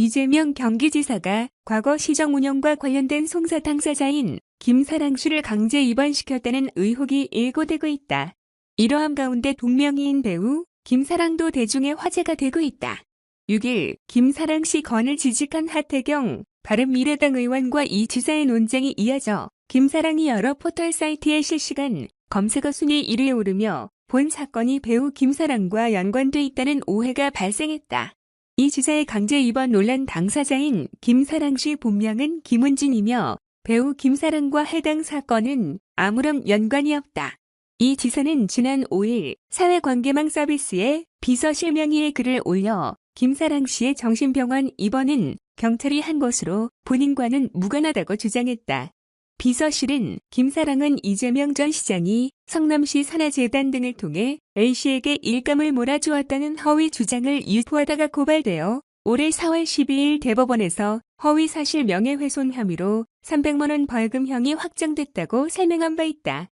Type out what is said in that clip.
이재명 경기지사가 과거 시정 운영과 관련된 송사 당사자인 김사랑 씨를 강제 입원시켰다는 의혹이 일고되고 있다. 이러한 가운데 동명이인 배우 김사랑도 대중의 화제가 되고 있다. 6일 김사랑 씨 건을 지직한 하태경 바른미래당 의원과 이 지사의 논쟁이 이어져 김사랑이 여러 포털 사이트에 실시간 검색어 순위 1위에 오르며 본 사건이 배우 김사랑과 연관돼 있다는 오해가 발생했다. 이 지사의 강제 입원 논란 당사자인 김사랑 씨 본명은 김은진이며 배우 김사랑과 해당 사건은 아무런 연관이 없다. 이 지사는 지난 5일 사회관계망 서비스에 비서 실 명의의 글을 올려 김사랑 씨의 정신병원 입원은 경찰이 한 것으로 본인과는 무관하다고 주장했다. 비서실은 김사랑은 이재명 전 시장이 성남시 산하재단 등을 통해 A씨에게 일감을 몰아주었다는 허위 주장을 유포하다가 고발되어 올해 4월 12일 대법원에서 허위 사실 명예훼손 혐의로 300만 원 벌금형이 확정됐다고 설명한 바 있다.